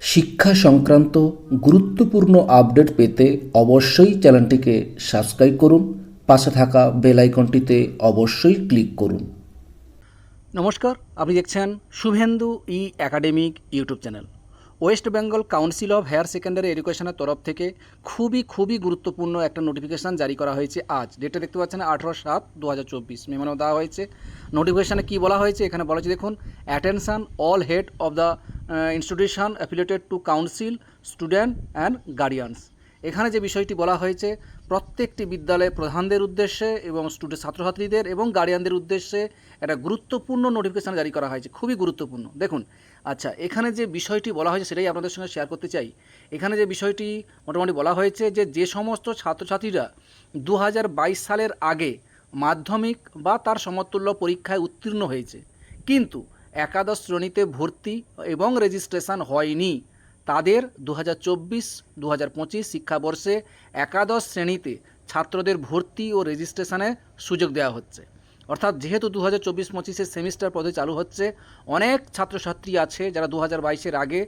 শিক্ষা সংক্রান্ত গুরুত্বপূর্ণ আপডেট পেতে অবশ্যই চ্যানেলটিকে সাবস্ক্রাইব করুন, পাশে থাকা বেল আইকনটিতে অবশ্যই ক্লিক করুন। নমস্কার, আপনি দেখছেন Subhendu E academic YouTube channel. West Bengal council of higher secondary এডুকেশনের তরফ থেকে খুবই খুবই গুরুত্বপূর্ণ একটা নোটিফিকেশান জারি করা হয়েছে আজ। ডেটটা দেখতে পাচ্ছেন আঠারো সাত দু হাজার চব্বিশ মেমানো দেওয়া হয়েছে। নোটিফিকেশানে কী বলা হয়েছে? এখানে বলা হয়েছে, দেখুন attention all head of the institution affiliated to council student and guardians এখানে যে বিষয়টি বলা হয়েছে, প্রত্যেকটি বিদ্যালয়ের প্রধানদের উদ্দেশ্যে এবং স্টুডেন্ট ছাত্রছাত্রীদের এবং গার্ডিয়ানদের উদ্দেশ্যে একটা গুরুত্বপূর্ণ নোটিফিকেশান জারি করা হয়েছে, খুবই গুরুত্বপূর্ণ। দেখুন আচ্ছা এখানে যে বিষয়টি বলা হয়েছে সেটাই আপনাদের সঙ্গে শেয়ার করতে চাই। এখানে যে বিষয়টি মোটামুটি বলা হয়েছে যে যে সমস্ত ছাত্রছাত্রীরা দু হাজার বাইশ সালের আগে মাধ্যমিক বা তার সমতুল্য পরীক্ষায় উত্তীর্ণ হয়েছে, কিন্তু একাদশ শ্রেণীতে ভর্তি এবং রেজিস্ট্রেশন হয়নি। তাদের দু হাজার চব্বিশ দু হাজার পঁচিশ শিক্ষাবর্ষে একাদশ শ্রেণীতে ছাত্রদের ভর্তি ও রেজিস্ট্রেশনে সুযোগ দেওয়া হচ্ছে। অর্থাৎ যেহেতু দু হাজার চব্বিশ, পঁচিশের সেমিস্টার পদ্ধতি চালু হচ্ছে, অনেক ছাত্রছাত্রী আছে যারা দু হাজার বাইশের আগে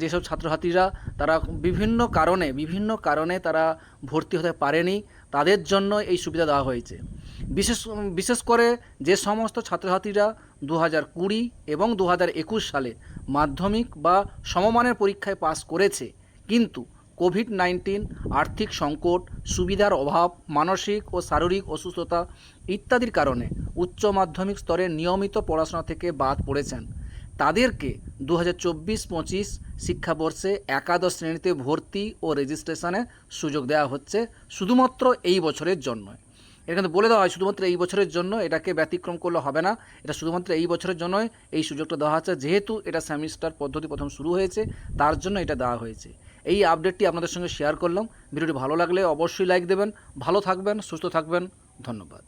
যেসব ছাত্রছাত্রীরা, তারা বিভিন্ন কারণে বিভিন্ন কারণে তারা ভর্তি হতে পারেনি। তাদের জন্য এই সুবিধা দেওয়া হয়েছে। বিশেষ বিশেষ করে যে সমস্ত ছাত্রছাত্রীরা দু হাজার কুড়ি এবং দু হাজার একুশ সালে মাধ্যমিক বা সমমানের পরীক্ষায় পাশ করেছে, কিন্তু কোভিড নাইন্টিন, আর্থিক সংকট, সুবিধার অভাব, মানসিক ও শারীরিক অসুস্থতা ইত্যাদির কারণে উচ্চ মাধ্যমিক স্তরে নিয়মিত পড়াশোনা থেকে বাদ পড়েছেন। তাদেরকে দু হাজার চব্বিশ পঁচিশ শিক্ষাবর্ষে একাদশ শ্রেণীতে ভর্তি ও রেজিস্ট্রেশনে সুযোগ দেওয়া হচ্ছে শুধুমাত্র এই বছরের জন্য এটা কিন্তু বলে দেওয়া হয় শুধুমাত্র এই বছরের জন্য, এটাকে ব্যতিক্রম করলে হবে না, এটা শুধুমাত্র এই বছরের জন্যই এই সুযোগটা দেওয়া হচ্ছে, যেহেতু এটা সেমিস্টার পদ্ধতি প্রথম শুরু হয়েছে, তার জন্য এটা দেওয়া হয়েছে। এই আপডেটটি আপনাদের সঙ্গে শেয়ার করলাম। ভিডিওটি ভালো লাগলে অবশ্যই লাইক দেবেন, ভালো থাকবেন, সুস্থ থাকবেন, ধন্যবাদ।